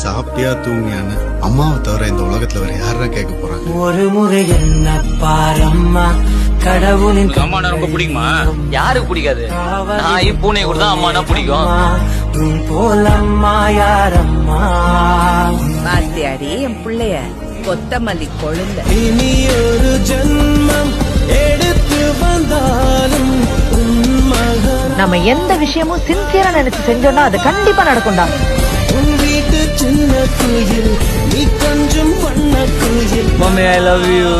சாப்பிட்டியா தூங்கியான்னு அம்மாவை தவிர இந்த உலகத்துல வேற யாரா கேட்க போறாங்க. ஒரு முறை என்ன பாரம்மா கடவுளின் அம்மானா ரொம்ப பிடிக்குமா? யாருக்கு பிடிக்காது? நான் பூனை கூட தான் அம்மானா பிடிக்கும். உன் போலம்மா யாரம்மா? பாத்தியாடி என் புள்ளைய கொத்தமல்லி கொழுந்த. இனி ஒரு ஜென்மம் எடுத்து வந்தாலும் நம்ம எந்த விஷயமும் சின்சியரா நினைச்சு செஞ்சோம்னா அது கண்டிப்பா நடக்கும்டா. சின்ன குயில் நீ கொஞ்சம் பண்ண குயில் மம்மி ஐ லவ் யூ